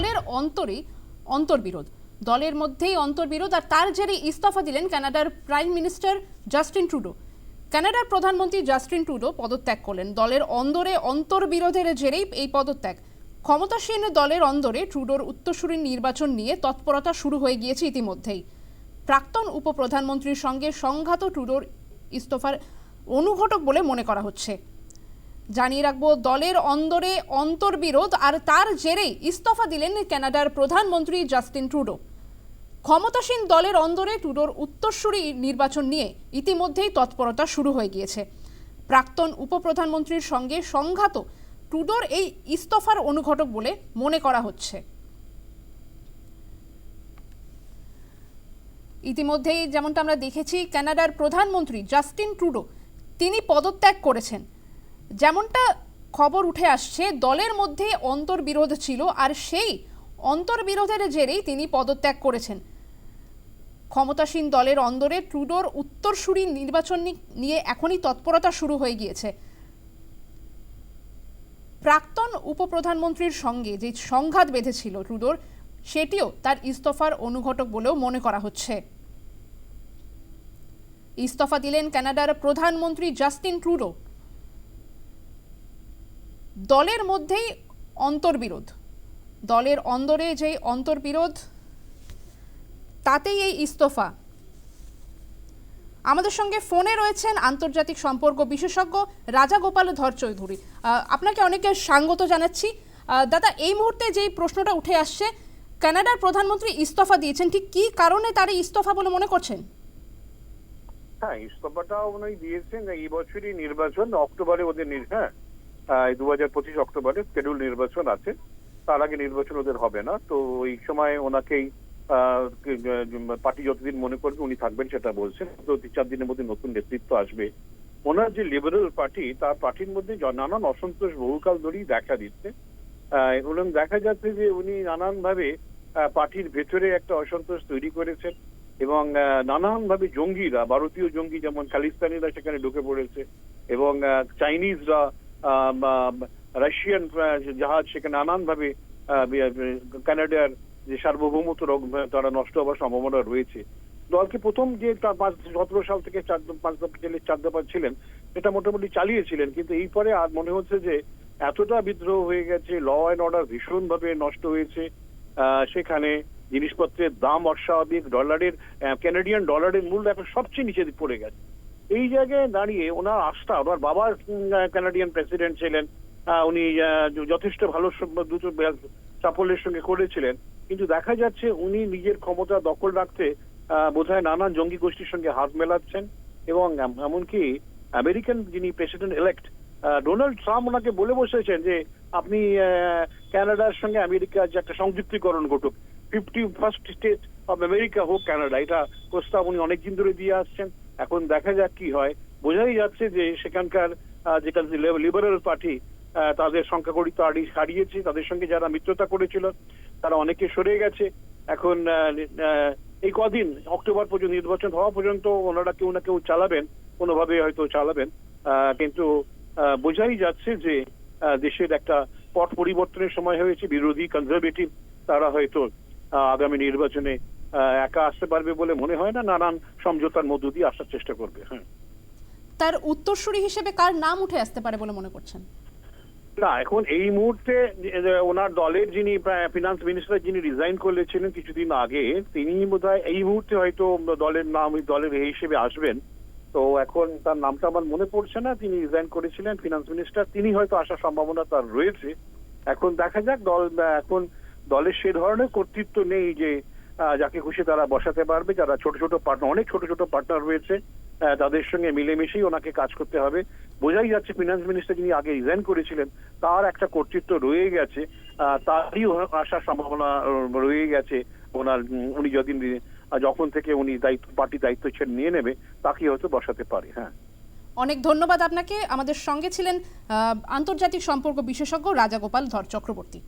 দলের অন্তরে অন্তর্বিরোধ। দলের মধ্যেই অন্তর্বিরোধ আর তার জেরে ইস্তফা দিলেন কানাডার প্রাইম মিনিস্টার জাস্টিন ট্রুডো। কানাডার প্রধানমন্ত্রী জাস্টিন ট্রুডো পদত্যাগ করলেন। দলের অন্দরে অন্তর্বিরোধের জেরেই এই পদত্যাগ। ক্ষমতাসীন দলের অন্দরে ট্রুডোর উত্তরসূরির নির্বাচন নিয়ে তৎপরতা শুরু হয়ে গিয়েছে ইতিমধ্যেই। প্রাক্তন উপপ্রধানমন্ত্রীর সঙ্গে সংঘাত ট্রুডোর ইস্তফার অনুঘটক বলে মনে করা হচ্ছে। জানিয়ে রাখব, দলের অন্দরে অন্তর্বিরোধ আর তার জেরেই ইস্তফা দিলেন কানাডার প্রধানমন্ত্রী জাস্টিন ট্রুডো। ক্ষমতাসীন দলের অন্দরে ট্রুডোর উত্তরসূরি নির্বাচন নিয়ে ইতিমধ্যেই তৎপরতা শুরু হয়ে গিয়েছে। প্রাক্তন উপপ্রধানমন্ত্রীর সঙ্গে সংঘাত ট্রুডোর এই ইস্তফার অনুঘটক বলে মনে করা হচ্ছে। ইতিমধ্যেই যেমনটা আমরা দেখেছি, কানাডার প্রধানমন্ত্রী জাস্টিন ট্রুডো, তিনি পদত্যাগ করেছেন। যেমনটা খবর উঠে আসছে, দলের মধ্যে অন্তর্বিরোধ ছিল আর সেই অন্তর্বিরোধের জেরেই তিনি পদত্যাগ করেছেন। ক্ষমতাসীন দলের অন্দরে ট্রুডোর উত্তরসূরি নির্বাচন নিয়ে এখনই তৎপরতা শুরু হয়ে গিয়েছে। প্রাক্তন উপপ্রধানমন্ত্রীর সঙ্গে যে সংঘাত বেঁধেছিল ট্রুডোর, সেটিও তার ইস্তফার অনুঘটক বলেও মনে করা হচ্ছে। ইস্তফা দিলেন কানাডার প্রধানমন্ত্রী জাস্টিন ট্রুডো। দলের মধ্যেই অন্তর্বিরোধ। দলের অন্দরে যে অন্তর্বিরোধ, তাতেই এই ইস্তফা। আমাদের সঙ্গে ফোনে রয়েছেন আন্তর্জাতিক সম্পর্ক বিশেষজ্ঞ রাজা গোপাল ধর চৌধুরী আপনাকে অনেকে স্বাগত জানাচ্ছি। দাদা, এই মুহূর্তে যেই প্রশ্নটা উঠে আসছে, কানাডার প্রধানমন্ত্রী ইস্তফা দিয়েছেন, ঠিক কী কারণে তার ইস্তফা বলে মনে করছেন? হ্যাঁ ইস্তফাটা উনি দিয়েছেন, এই বছরই নির্বাচন, অক্টোবরে ওদের হ্যাঁ। দু হাজার পঁচিশ অক্টোবরে শিডিউল নির্বাচন আছে। তার আগে নির্বাচন ওদের হবে না। তো ওই সময় ওনাকেই পার্টি যতদিন মনে করবে উনি থাকবেন সেটা বলছেন। তো তিন চার দিনের মধ্যে নতুন নেতৃত্ব আসবে। ওনার যে লিবারেল পার্টি তার পার্টির মধ্যে নানান অসন্তোষ বহুকাল ধরেই দেখা দিচ্ছে। এবং দেখা যাচ্ছে যে উনি নানান ভাবে পার্টির ভেতরে একটা অসন্তোষ তৈরি করেছেন এবং নানান ভাবে জঙ্গিরা, ভারতীয় জঙ্গি যেমন খালিস্তানিরা সেখানে ঢুকে পড়েছে এবং চাইনিজরা রাশিয়ান জাহাজ সেখানে নানান ভাবে কানাডার যে সার্বভৌমত্ব তারা নষ্ট হওয়ার সম্ভাবনা রয়েছে। দলকে প্রথম যে তা- পাঁচ, সতেরো সাল থেকে চার, পাঁচ দফা চার দফা ছিলেন এটা মোটামুটি চালিয়েছিলেন, কিন্তু এই পরে আর মনে হচ্ছে যে এতটা বিদ্রোহ হয়ে গেছে ল অ্যান্ড অর্ডার ভীষণ ভাবে নষ্ট হয়েছে সেখানে জিনিসপত্রের দাম অস্বাভাবিক ডলারের ক্যানাডিয়ান ডলারের মূল্য এখন সবচেয়ে নিচে পড়ে গেছে। এই জায়গায় দাঁড়িয়ে ওনার আস্থা ওনার বাবা কানাডিয়ান প্রেসিডেন্ট ছিলেন উনি যথেষ্ট ভালো দুটো সাফল্যের সঙ্গে করেছিলেন। কিন্তু দেখা যাচ্ছে উনি নিজের ক্ষমতা দখল রাখতে বোধহয় নানান জঙ্গি গোষ্ঠীর সঙ্গে হাত মেলাচ্ছেন এবং এমনকি আমেরিকান যিনি প্রেসিডেন্ট ইলেক্ট ডোনাল্ড ট্রাম্প ওনাকে বলে বসেছেন যে আপনি আহ, কানাডার সঙ্গে আমেরিকার যে একটা সংযুক্তিকরণ ঘটুক fifty first state of America হোক কানাডা এটা প্রস্তাব উনি অনেকদিন ধরে দিয়ে আসছেন। এখন দেখা যাক কি হয়। বোঝাই যাচ্ছে যে সেখানকার যেটা লিবারেল পার্টি তাদের সংখ্যাগরিষ্ঠ হারি- হারিয়েছে, তাদের সঙ্গে যারা মিত্রতা করেছিল, তারা অনেকে সরে গেছে। এখন এই কদিন, অক্টোবর পর্যন্ত, নির্বাচন হওয়া পর্যন্ত ওনারা কেউ না কেউ চালাবেন, কোনোভাবে হয়তো চালাবেন। কিন্তু বোঝাই যাচ্ছে যে দেশের একটা পট পরিবর্তনের সময় হয়েছে, বিরোধী কনজারভেটিভ তারা হয়তো আগামী নির্বাচনে একা আসতে পারবে বলে মনে হয় না? নানান সমঝোতার মধ্য দিয়ে আসার চেষ্টা করবে হ্যাঁ। তার উত্তরসূরি হিসেবে কার নাম উঠে আসতে পারে বলে মনে করছেন? না এখন এই মুহূর্তে ওনার দলের যিনি ফিনান্স মিনিস্টার যিনি রিজাইন করেছিলেন কিছুদিন আগে তিনি বোধহয় এই মুহূর্তে হয়তো দলের নাম দলের এই হিসেবে আসবেন। তো এখন তার নামটা আমার মনে পড়ছে না। তিনি রিজাইন করেছিলেন ফিনান্স মিনিস্টার তিনি হয়তো আসার সম্ভাবনা তার রয়েছে। এখন দেখা যাক দল এখন দলের সে ধরনের কর্তৃত্ব নেই যে যাকে খুশি তারা বসাতে পারবে। যারা ছোট ছোট পার্টনার অনেক ছোট ছোট পার্টনার রয়েছে তাদের সঙ্গে মিলেমিশেই ওনাকে কাজ করতে হবে। বোঝাই যাচ্ছে ফিনান্স মিনিস্টার যিনি আগে রিজাইন করেছিলেন, তার একটা কর্তৃত্ব রয়ে গেছে তারই আসার সম্ভাবনা রয়ে গেছে। ওনার উনি যদিন যখন থেকে উনি দায়িত্ব পার্টি দায়িত্ব ছেড়ে নিয়ে নেবে তাকে হয়তো বসাতে পারে হ্যাঁ। অনেক ধন্যবাদ আপনাকে। আমাদের সঙ্গে ছিলেন আন্তর্জাতিক সম্পর্ক বিশেষজ্ঞ রাজা গোপাল ধর চক্রবর্তী।